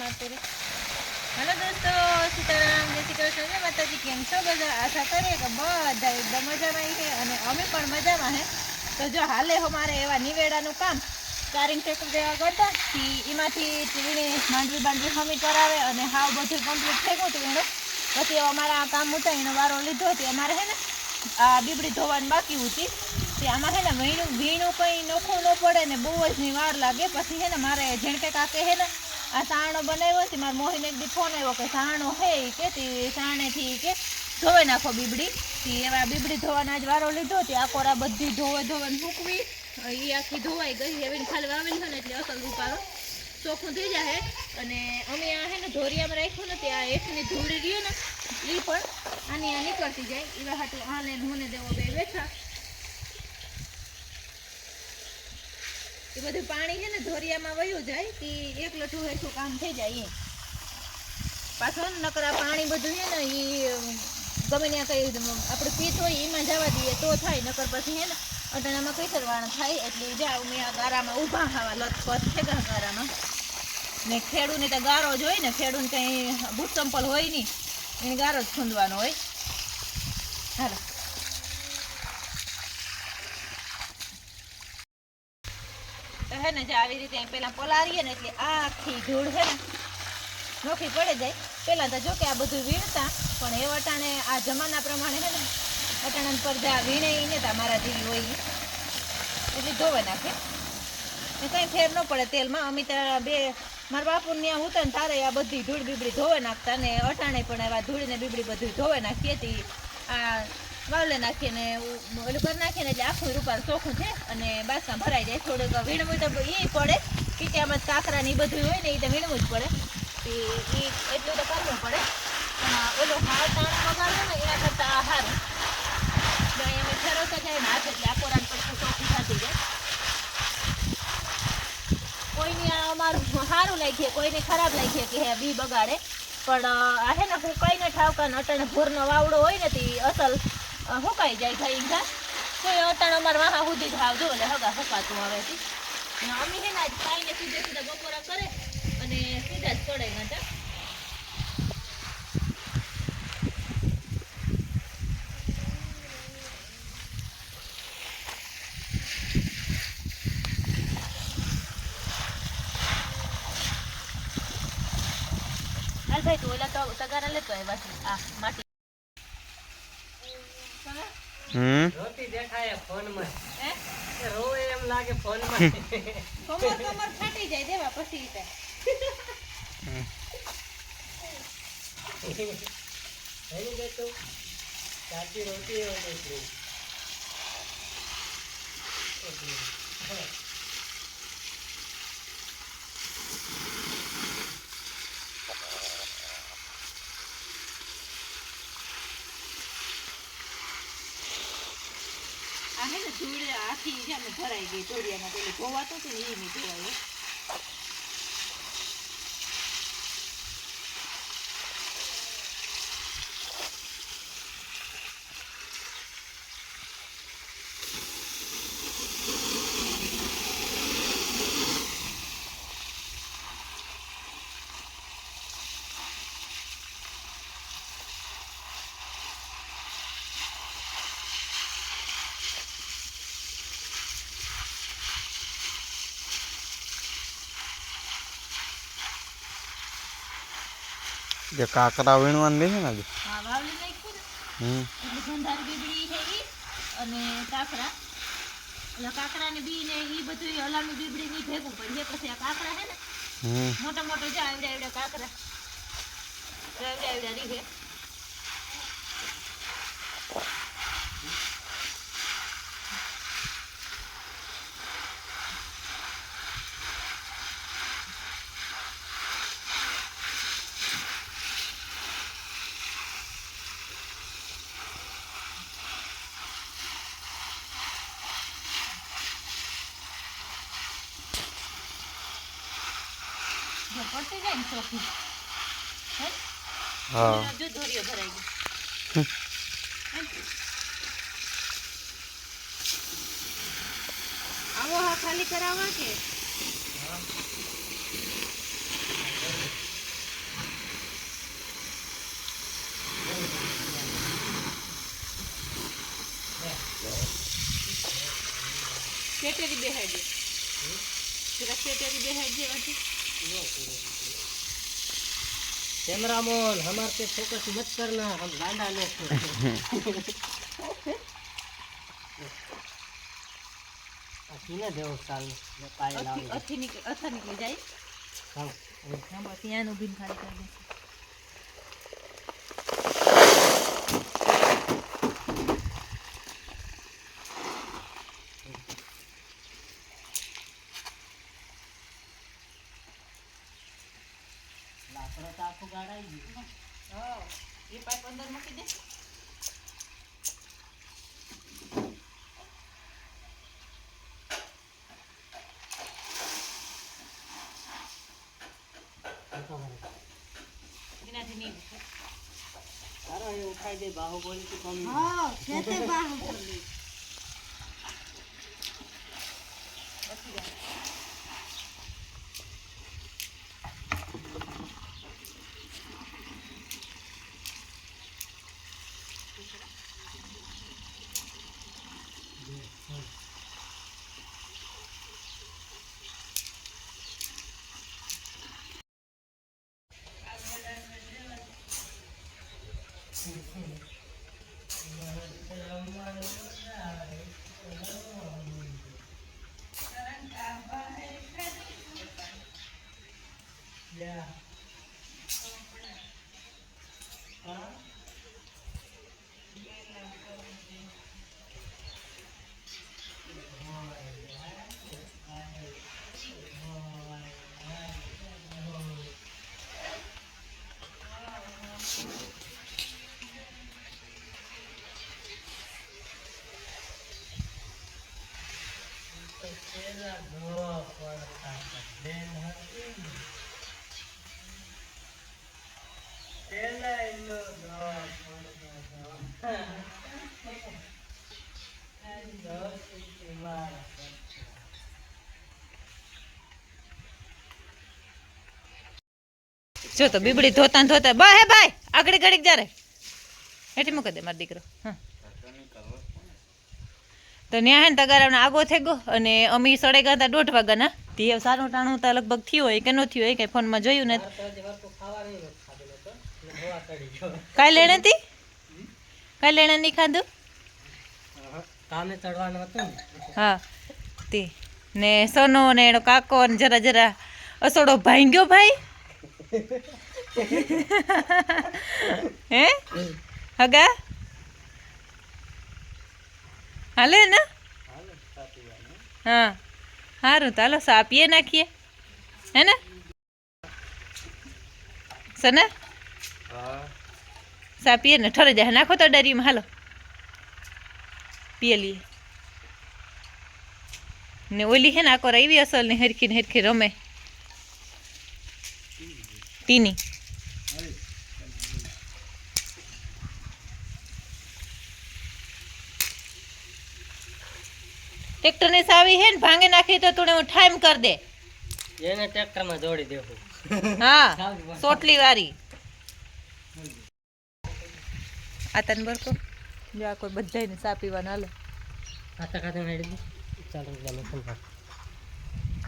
હાથ હલો દોસ્તો, સીતારામ, જય શ્રી કૃષ્ણ. માતાજી, કેમ છો બધા? આશા કરીએ કે બધા એકદમ મજામાં છે અને અમે પણ મજામાં હે. તો જો હાલે અમારે એવા નિવેડાનું કામ. ચારિંગ ટેકર જેવા કરતા. એમાંથી ટીવીને માંડવી બાંડવી હમી કરાવે અને હાવ બધું કમ્પ્લીટ થઈ ગયું હતું એનું. પછી અમારા આ કામ ઉઠા એનો વારો લીધો હતી. અમારે હે ને, આ બીબડી ધોવાની બાકી હતી. તે આમાં હે ને, વીણું વીણું કંઈ નોખું ન પડે ને બહુ જ ની વાર લાગે. પછી હે ને, મારે જેણકે કાકે હે ને આ સાણો બનાવ્યો હતી મારા મોહીને એક ફોન આવ્યો કે સાણો હે કે તે સાણેથી કે ધોવે નાખો બીબડી. તી એવા બીબડી ધોવાના જ વારો લીધો તે આ બધી ધોવે ધોવે મૂકવી. એ આખી ધોવાઈ ગઈ. એવી ખાલી વાવેલી છે ને એટલે અસલ રૂપારો ચોખ્ખું થઈ જાય અને અમે આ હે ને ધોરિયામાં રાખ્યું ને આ એકની ધૂળી રહ્યો ને એ પણ આની આ નીકળતી જાય. એવા હાટું આને હું દેવો બે બેઠા એ બધું પાણી છે ને ધોરિયામાં વયું જાય કે એક લઠું હેઠું કામ થઈ જાય એ પાછું નકરા પાણી બધું છે ને એ ગમે ત્યાં કઈ આપણે પીત હોય એમાં જવા દઈએ તો થાય, નકર પછી છે ને અટાણામાં કઈસરવાણ થાય એટલે જાવ મેં આ ગારામાં ઊભા ખાવા લથપથ છે ગારામાં ને ખેડૂને તો ગારો જ હોય ને, ખેડૂને કંઈ ભૂત ચંપલ હોય નહીં, એને ગારો જ ખૂંદવાનો હોય. હાલો તો હે ને જે આવી રીતે અહીં પેલા પલાળીએ ને એટલે આખી ધૂળ છે ને નોખી પડે જાય. પહેલાં તો જો કે આ બધું વીણતા, પણ એ વટાણે આ જમાના પ્રમાણે છે ને વટાણા પર જે આ વીણે ને મારા જેવી હોય. એટલે ધોવા નાખે. ને કંઈ ફેર ન પડે તેલમાં. અમે ત્યાં બે, મારા બાપુ ત્યાં હું ને તારે આ બધી ધૂળ બીબડી ધોવા નાખતા ને અટાણે પણ એવા ધૂળ ને બીબડી બધું ધોવે નાખીએ હતી. આ વાવલે નાખીએ ને ઓલું કરી નાખીએ ને એટલે આખું રૂપાલ ચોખ્ખું છે અને બાસમાં ભરાઈ જાય. થોડુંક વીણવું તો એ પડે. કે આમાં કાંકરા ને બધું હોય ને એ તો વીણવું જ પડે. એ એટલું તો કરવું પડે. પણ ઓલો હાર તાણ વગાડો ને એના કરતાં આ હારું અમે ફેરવતા જાય ને હાથ એટલે આખો રાત પછી ચોખ્ખું થતી જાય. કોઈને અમારું સારું લાગીએ કોઈને ખરાબ લાગીએ કે હે બી બગાડે. પણ આ હે ને હું કઈને ઠાવકા ને ભૂરનો વાવડો હોય ને તે અસલ હુકાઈ જાય ખાઈ ઘા તો એ અટાણે અમારે વાહા સુધી હાવ જો એટલે હગા હુકાતું ને અમે હે ને આજ ખાઈને સીધે સીધા બપોરા કરે અને સીધા જ પડે ગાંઠા. હાલ ભાઈ તું ઓલા તો તગારા લેતો આવ્યા છે. આ માટી હમ? રોતી દેખાય ફોનમાં. હે? રોવે એમ લાગે ફોનમાં. કમર કમર ફાટી જાય દેવા પછી ઈ એની કે તું સાચી રોતી હોય હે ને ધૂળ આખી છે ને ભરાઈ ગઈ. ચોરિયામાં પેલી ધોવાતું હતું ને નહીં ધોવાયું જે કાકરા વીણવાનું લે છે ને આજે હા હમ. બીબડી છે અને કાકરા. એટલે કાકરા ને બી ને ઈ બધું હલામી બીબડી ની ભેગું પડી પછી આ કાકરા ને મોટા મોટા જા આવડ્યા કાકરા. રીહે ચોખી હા જો દોરીઓ ભરાઈ ગઈ આવો હા ખાલી કરાવવા કે સેટેરી બેહાડી જરા સેટેરી બેહાડી વાટી कैमरा मोन हमारे पे फोकस मत करना हम गांडा लोग अथीने देव साल पाए लाओ अथी निकल अच्छा निकल जाए हां हम अथियान उबिन खाली कर दे આખું ગાળાઈ ગયું હા એ પાઇપ અંદર મૂકી દે. સારો દે બાહુબલી થી હા છે તે બાહુબલી. જો તો બીબડી ધોતા ધોતા બા, હે ભાઈ, આગળ ઘડીક જારે હેઠી મૂકી દે મારો દીકરો. હા તો ન્યા હે ને તગારાનો આગો થઈ ગયો અને અમી સડે ગયા હતા દોઢ વાગ્યાના. તે સારું ટાણું તા લગભગ થયું હોય કે ન થયું હોય, કઈ ફોનમાં જોયું નથી. કાંઈ લેણે તી? કઈ લેણે નહીં ખાધું? કામે ચડવાનું હતું હા તે. ને સોનો ને એનો કાકો ને જરા જરા અસોડો ભાંગ્યો ભાઈ? હે? હગા? હાલે ને? હા. સારું તો હાલો સા પીએ નાખીએ. હે ને? સને? સા પીએ ને? ઠરે જાય. નાખો તો ડરીમાં. હાલો. પીએ લઈએ. ને ઓલી હે ને આકોર આવી અસલ ને હરખી ને હરખી રમે. તીની ટ્રેક્ટરની સાવી હે ને ભાંગે નાખી તો તું ટાઈમ કર દે. એને ટ્રેક્ટરમાં જોડી દેવું. હા સોટલી વાળી. આ તને બરકો જો આ કોઈ બધાને ચા પીવાનું હાલો. ખાતા ખાતા મેળી ચાલો ચાલો ચાલો સંભાળ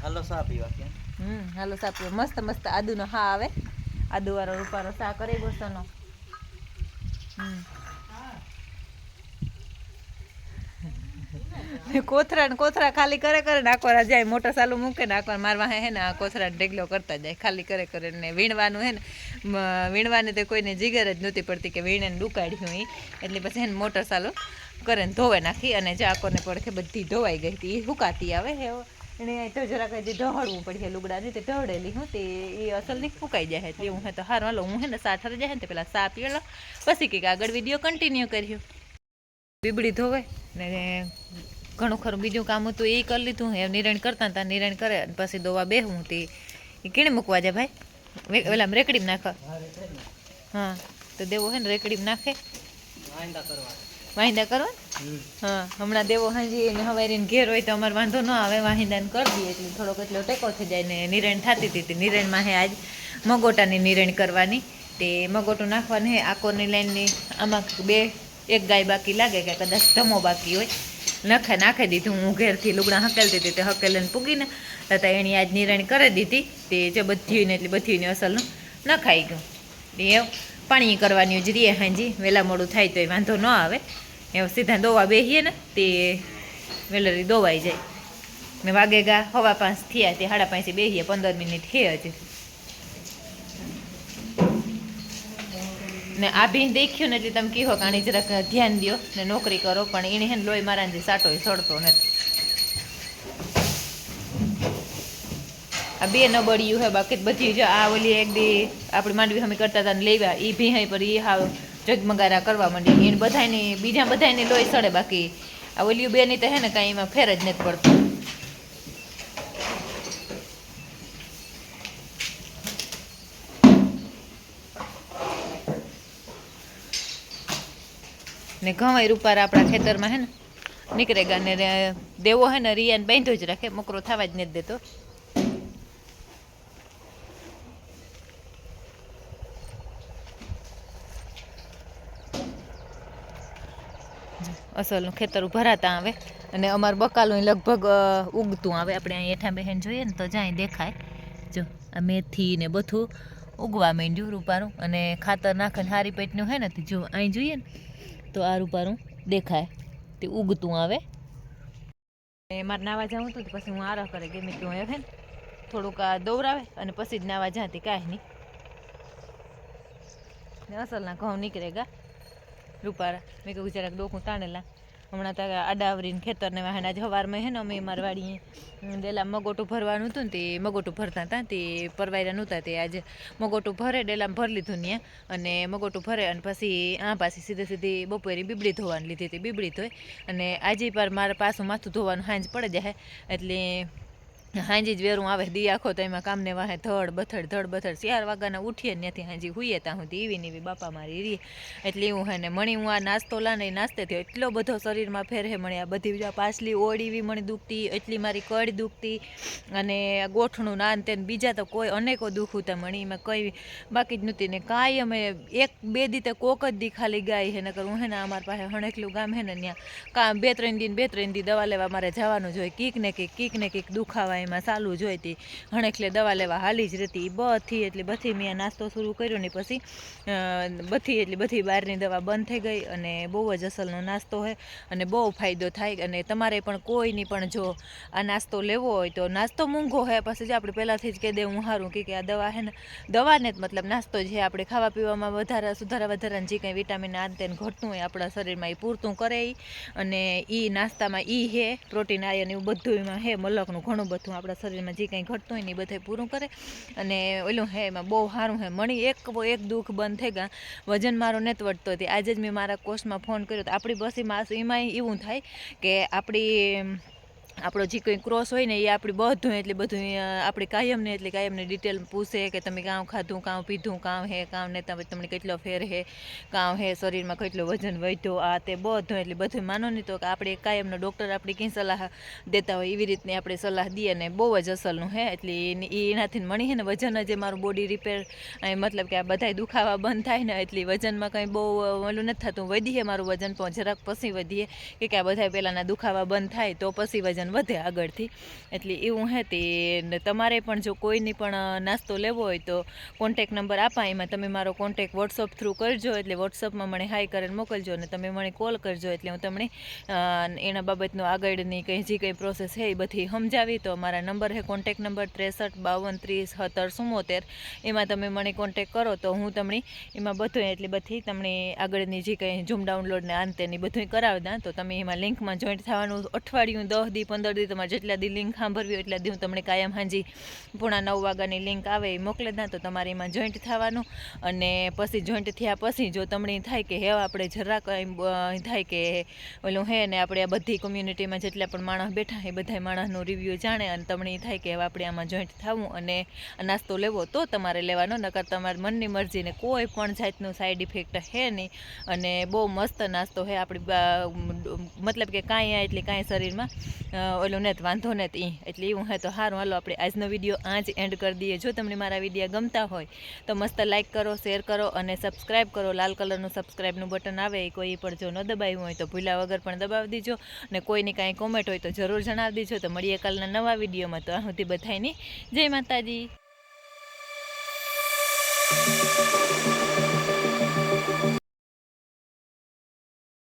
હાલો ચા પીવા કે? હમ હાલો ચા પીવા. મસ્ત મસ્ત આદુનો હા આવે. આદુવાળો રૂપારો ચા કરે ગોસનો. હમ. કોથરા ને કોથરા ખાલી કરે કરે નાખવાના જાય મોટો ચાલુ મૂકે નાખવા મારવા હે ને આ કોથરા ઢેગલો કરતા જાય. ખાલી કરે કરે ને વીણવાનું હે ને વીણવાની તો કોઈને જીગર જ નહોતી પડતી કે વીણે ને ડુકાડ્યું એ એટલે પછી એને ને મોટર ચાલુ કરે ને ધોવે નાખી અને ચાકોને પડખે બધી ધોવાઈ ગઈ હતી, એ હુકાતી આવે હે એને તો જરાક જે ઢહળવું પડશે લુગડાની તે ઢળેલી હું તે એ અસલની ફૂકાઈ જાય એટલે હું હે તો હાર, હાલો, હું હે ને સાથ ઠરી જાય ને તે પેલા સા પીળો પછી કંઈક આગળ વીડિયો કન્ટિન્યુ કર્યો. બીબડી ધોવે ને ઘણું ખરું. બીજું કામ હતું એ કરી લીધું એ નિરણ કરતા હતા નિરણ કરે અને પછી દોવા બેહું તે. એ કીણે મૂકવા જાય ભાઈ? વે- રેકડી નાખ? હા તો દેવો હે ને રેકડી નાખે? વાહિંદા કરવા. હા હમણાં દેવો હાજી એને હવારીને ઘેર હોય તો અમારે વાંધો ન આવે. વાહિંદાને કરી દઈએ એટલે થોડોક એટલો ટેકો થઈ જાય ને નિરણ થતી હતી નિરણમાં હે આજ મગોટાની નિરણ કરવાની. તે મગોટું નાખવાનું હે. આકોરની લાઈનની આમાં બે એક ગાય બાકી લાગે કે કદાચ ધમો બાકી હોય. નખે નાખી દીધું. હું ઘેરથી લુગડા હકેલતી હતી, તે હકેલીને પૂગીને તથા એની આજ નિરાણી કરી દીધી. તે જે બધીને એટલે એટલી બધી અસલનું નખાઈ ગયું. એ પાણી કરવાની જ રીએ હાંજી. વહેલા મોડું થાય તો એ વાંધો ન આવે. એ સીધા દોવા બેહીએ ને તે વેલરી દોવાઈ જાય. ને વાગે ગા હવા પાંચ થયા, તે સાડા પાંચે બેહીએ, પંદર મિનિટ હે હજી. ને આ ભીન દેખ્યું ને એટલે તમે કહો કે આની જરાક ધ્યાન દો ને નોકરી કરો, પણ એને હે લોહી મારા જે સાટો સડતો નથી. આ બે નબળિયું હે, બાકી બધી જો આ ઓલી એક દી આપણે માંડવી અમે કરતા હતા ને લેવા એ ભીહાઈ પર એ હાવ જગમગારા કરવા માંડી એને બધાને બીજા બધાને લોહી સડે બાકી. આ ઓલિયું બેની તો હે ને કાંઈ એમાં ફેર જ નથી પડતો. ને ઘવાય રૂપાર આપણા ખેતરમાં હે ને, નીકળે ગા ને દેવો હે ને, રિયાને બાંધો જ રાખે, મકરો થવા જ નથી દેતો. અસલનું ખેતર ભરાતા આવે અને અમાર બકાલું લગભગ ઉગતું આવે. આપણે અહીં હેઠા બહેન જોઈએ ને તો જાય દેખાય. જો, આ મેથી ને બધું ઉગવા માંડ્યું રૂપારું અને ખાતર નાખે ને હારી પેટનું હે ને, તો જો, અહીં જોઈએ ને તો આ રૂપારું દેખાય. તે ઉગતું આવે. મારે નાવા જવું હતું પછી હું આરા કરે ગમે તેવું હોય ને? થોડુંક આ દોવરાવે અને પછી જ નાવા જાતી કાંઈ નહીં. અસલના ઘઉં નીકળે ગા, રૂપારા. મેં કહ્યું જરાક ડોકું તાણેલા. હમણાં તો આડાવરીને ખેતરને વાહન આજે સવારમાં હે ને અમે મારી વાડીએ ડેલા મગોટું ભરવાનું હતું ને તે મગોટું ભરતા હતા તે પરવાયરા નહોતા તે આજે મગોટું ભરે ડેલામાં ભરી લીધું ને અને મગોટું ભરે અને પછી આ પાછી સીધે સીધી બપોરે બીબડી ધોવાની લીધી હતી, બીબડી ધોઈ અને આજે પર મારે પાછું માથું ધોવાનું સાંજ પડે જાય એટલે હાંજી જ વેરું આવે, દી આખો તો એમાં કામને વાહે ધડ, બથડ ધડ, બથડ. ચાર વાગ્યાના ઉઠીએ ને ત્યાંથી હાંજી હુઈએ, ત્યાં સુધી એવી ને એવી બાપા મારી રી. એટલે એવું હે ને, મણી હું આ નાસ્તો લાને નાસ્તે થયો. એટલો બધો શરીરમાં ફેર હે મણી, આ બધી પાછલી ઓળી એવી મણી દુખતી, એટલી મારી કડ દુખતી, અને ગોઠણું નાન તેને બીજા તો કોઈ અનેકો દુખું તે મણી. એમાં કઈ બાકી જ નહોતી ને કાંઈ અમે એક, બે દી તો કોક જ દી ખાલી ગાય હે ને હું હે ને અમારા પાસે હણેકલું ગામ હે ને ત્યાં કાં બે ત્રણ દિન બે ત્રણ દી દવા લેવા મારે જવાનું જોઈએ કીક ને કીક કીક ને કીક દુખાવા એમાં ચાલુ જોઈ હતી તી. હણેકલે દવા લેવા હાલી જ રહેતી. બધી એટલે બધી મેં નાસ્તો શરૂ કર્યો ને પછી બથી એટલે બધી બહારની દવા બંધ થઈ ગઈ અને બહુ જ અસલનો નાસ્તો છે અને બહુ ફાયદો થાય. અને તમારે પણ કોઈની પણ જો આ નાસ્તો લેવો હોય તો નાસ્તો મોંઘો છે પછી જે આપણે પહેલાંથી જ કહી દે હું સારું કે કે આ દવા છે ને, દવાને જ મતલબ નાસ્તો જે આપણે ખાવા પીવામાં વધારે સુધારા વધારાને જે કંઈ વિટામિન આ તેને ઘટતું હોય આપણા શરીરમાં એ પૂરતું કરે અને એ નાસ્તામાં એ હે, પ્રોટીન, આયન એવું બધું એમાં હે, મલકનું ઘણું બધું. આપણા શરીરમાં જે કંઈ ઘટતું હોય ને એ બધે પૂરું કરે. અને ઓલું હે, એમાં બહુ સારું હે. મણી એક એક દુઃખ બંધ થઈ ગયા. વજન મારું નથી વધતો હતી. આજે જ મેં મારા કોર્સમાં ફોન કર્યો તો આપણી બસીમાં એમાં એવું થાય કે આપણી આપણો જે કંઈ ક્રોસ હોય ને એ આપણી બધું એટલે બધું આપણે કાયમને એટલે કાયમને ડિટેલ પૂછે કે તમે કાં ખાધું કાં પીધું કાં હે કાં ને તમે, તમને કેટલો ફેર હે કાં હે, શરીરમાં કેટલો વજન વધ્યો, આ તે બધું એટલે બધું માનો નહીં તો કે આપણે કાયમનો ડૉક્ટર આપણી કઈ સલાહ દેતા હોય એવી રીતની આપણે સલાહ દઈએ ને બહુ જ અસલનું હે, એટલે એનાથી મળી હે ને વજન જે મારું બોડી રિપેર મતલબ કે આ બધાય દુખાવા બંધ થાય ને એટલે વજનમાં કંઈ બહુ ઓલું નથી થતું વધીએ મારું વજન પણ જરાક પછી વધીએ, કે આ બધા પહેલાંના દુખાવા બંધ થાય તો પછી વજન વધે આગળથી. એટલે એવું હે તે તમારે પણ જો કોઈની પણ નાસ્તો લેવો હોય તો કોન્ટેક નંબર આપા, એમાં તમે મારો કોન્ટેક વોટ્સઅપ થ્રુ કરજો, એટલે વોટ્સઅપમાં મને હાઈ કરીને મોકલજો અને તમે મને કોલ કરજો, એટલે હું તમને એના બાબતનો આગળની કંઈ જે કંઈ પ્રોસેસ છે એ બધી સમજાવી. તો મારા નંબર છે કોન્ટેક નંબર ત્રેસઠ, બાવન, ત્રીસ, સત્તર ચુમ્મોતેર એમાં તમે મને કોન્ટેક કરો તો હું તમને એમાં બધું એટલે બધી તમને આગળની જે કંઈ ઝૂમ ડાઉનલોડ ને આન તેની બધું કરાવી દઉં. તો તમે એમાં લિંકમાં જોઈન્ટ થવાનું. અઠવાડિયું દસ દી પંદર દી તમારે જેટલા દી લિંક સાંભળવી હોય એટલા દી હું તમને કાયમ હાંજી પૂણા નવ વાગ્યાની લિંક આવે એ મોકલે ના તો તમારે એમાં જોઈન્ટ થવાનું. અને પછી જોઈન્ટ થયા પછી જો તમને થાય કે હે, આપણે જરાક થાય કે ઓલું હે ને આપણે આ બધી કોમ્યુનિટીમાં જેટલા પણ માણસ બેઠા એ બધા માણસનો રિવ્યૂ જાણે અને તમને થાય કે હવે આપણે આમાં જોઈન્ટ થવું અને નાસ્તો લેવો તો તમારે લેવાનો, નકર તમારી મનની મરજીને કોઈ પણ જાતનું સાઈડ ઇફેક્ટ હે નહીં. અને બહુ મસ્ત નાસ્તો હે આપણી મતલબ કે કાંઈ આ એટલે કાંઈ શરીરમાં ઓલું ને વાંધો ને ઈ. એટલે એવું હે તો સારું હાલો, આપણે આજનો વીડિયો આ જ એન્ડ કરી દઈએ. જો તમને મારા વીડિયો ગમતા હોય, તો મસ્ત લાઇક કરો શેર કરો અને સબસ્ક્રાઈબ કરો. લાલ કલરનું સબસ્ક્રાઈબનું બટન આવે, એ કોઈ પણ જો ન દબાવ્યું હોય તો ભૂલા વગર પણ દબાવી દીજો. અને કોઈની કાંઈ કોમેન્ટ હોય તો જરૂર જણાવી દીજો. તો મળીએ કાલના નવા વિડીયોમાં તો આ સુધી બધાની જય માતાજી.